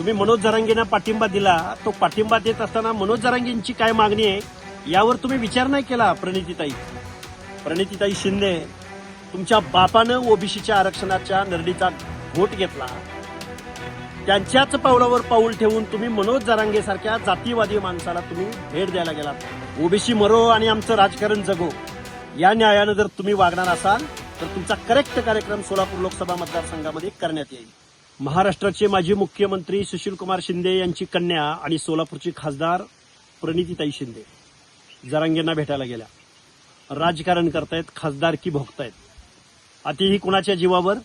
तुम्ही मनोज जरांगेंना पाठिंबा दिला तो पाठिंबा देत असताना मनोज जरांगेंची काय मागणी आहे यावर तुम्ही विचार नाही केला प्रणितीताई? प्रणितीताई शिंदे तुमच्या बापानं ओबीसीच्या आरक्षणाच्या नरडीचा घोट घेतला. त्यांच्याच पावलावर पाऊल ठेवून तुम्ही मनोज जरांगे सारख्या जातीवादी माणसाला तुम्ही भेट द्यायला गेलात. ओबीसी मरो आणि आमचं राजकारण जगो. या न्यायानं जर तुम्ही वागणार असाल तर तुमचा करेक्ट कार्यक्रम सोलापूर लोकसभा मतदारसंघामध्ये करण्यात येईल. महाराष्ट्राचे माजी मुख्यमंत्री सुशीलकुमार शिंदे यांची कन्या आणि सोलापूरची खासदार प्रणितीताई शिंदे जरांगेंना भेटायला गेल्या. राजकारण करतायत खासदारकी भोगतायत. अतिही कुणाच्या जीवावर?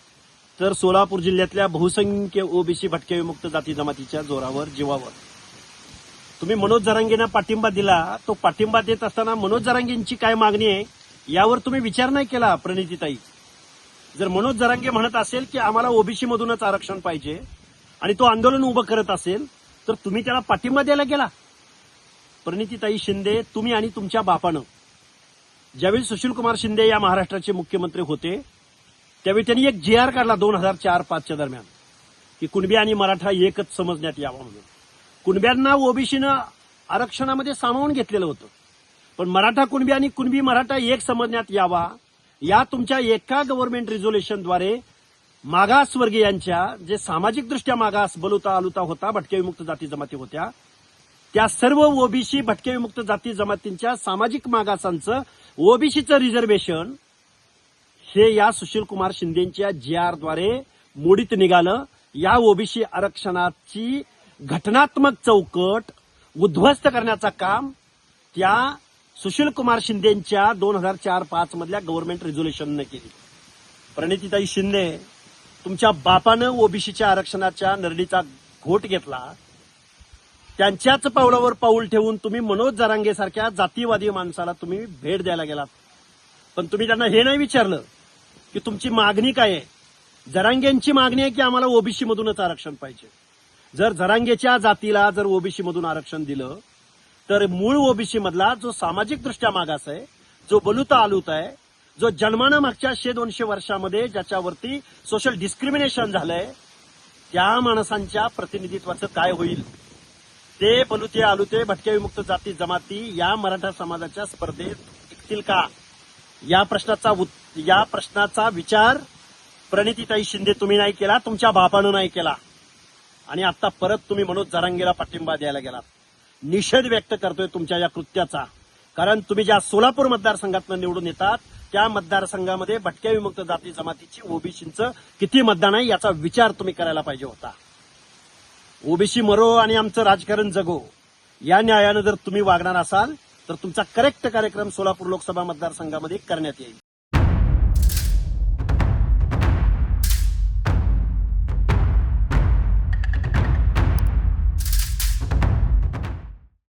तर सोलापूर जिल्ह्यातल्या बहुसंख्य ओबीसी भटके विमुक्त जाती जमातीच्या जोरावर जीवावर. तुम्ही मनोज जरांगेंना पाठिंबा दिला तो पाठिंबा देत असताना मनोज जरांगेंची काय मागणी आहे? यावर तुम्ही विचार नाही केला प्रणितीताई. जर मनोज जरांगे म्हणत असेल की आम्हाला ओबीसी मधूनच आरक्षण पाहिजे आणि तो आंदोलन उभं करत असेल तर तुम्ही त्याला पाठिंबा द्यायला गेला. परिणितीताई शिंदे तुम्ही आणि तुमच्या बापानं. ज्यावेळी सुशीलकुमार शिंदे या महाराष्ट्राचे मुख्यमंत्री होते त्यावेळी त्यांनी एक जे आर काढला दोन हजार चार पाचच्या दरम्यान की कुणबी आणि मराठा एकच समजण्यात यावा म्हणून. कुणब्यांना ओबीसीनं आरक्षणामध्ये सामावून घेतलेलं होतं पण मराठा कुणबी आणि कुणबी मराठा एक समजण्यात यावा या तुमच्या एका गव्हर्नमेंट रिझोल्युशनद्वारे मागासवर्गीयांच्या जे सामाजिकदृष्ट्या मागास बलुता आलुता होता भटके विमुक्त जाती जमाती होत्या त्या सर्व ओबीसी भटके विमुक्त जाती जमातींच्या सामाजिक मागासांचं ओबीसीचं रिझर्वेशन हे या सुशीलकुमार शिंदेच्या जी आरद्वारे मोडीत निघालं. या ओबीसी आरक्षणाची घटनात्मक चौकट उद्ध्वस्त करण्याचं काम त्या सुशीलकुमार शिंदेच्या दोन हजार चार पाच मधल्या गव्हर्नमेंट रेझोल्युशनने केली. प्रणितीताई शिंदे तुमच्या बापानं ओबीसीच्या आरक्षणाच्या नरडीचा घोट घेतला. त्यांच्याच पावलावर पाऊल ठेवून तुम्ही मनोज जरांगे सारख्या जातीवादी माणसाला तुम्ही भेट द्यायला गेलात. पण तुम्ही त्यांना हे नाही विचारलं की तुमची मागणी काय आहे? जरांगेंची मागणी आहे की आम्हाला ओबीसी मधूनच आरक्षण पाहिजे. जर जरांगेच्या जातीला जर ओबीसी मधून आरक्षण दिलं तर मूळ ओबीसी मधला जो सामाजिक दृष्ट्या मागास आहे जो बलुता आलूत आहे जो जन्मानं मागच्या शे दोनशे वर्षामध्ये ज्याच्यावरती सोशल डिस्क्रिमिनेशन झालंय त्या माणसांच्या प्रतिनिधित्वाचं काय होईल? ते बलुते आलुते भटके विमुक्त जाती जमाती या मराठा समाजाच्या स्पर्धेत टिकतील का? या प्रश्नाचा उत- या प्रश्नाचा विचार प्रणितीताई शिंदे तुम्ही नाही केला तुमच्या बापानं नाही केला. आणि आता परत तुम्ही मनोज जरांगेला पाठिंबा द्यायला गेलात. निषेध व्यक्त करतोय तुमच्या या कृत्याचा. कारण तुम्ही ज्या सोलापूर मतदारसंघातनं निवडून येतात त्या मतदारसंघामध्ये भटक्या विमुक्त जाती जमातीची ओबीसीचं किती मतदान आहे याचा विचार तुम्ही करायला पाहिजे होता. ओबीसी मरो आणि आमचं राजकारण जगो. या न्यायानं जर तुम्ही वागणार असाल तर तुमचा करेक्ट कार्यक्रम सोलापूर लोकसभा मतदारसंघामध्ये करण्यात येईल.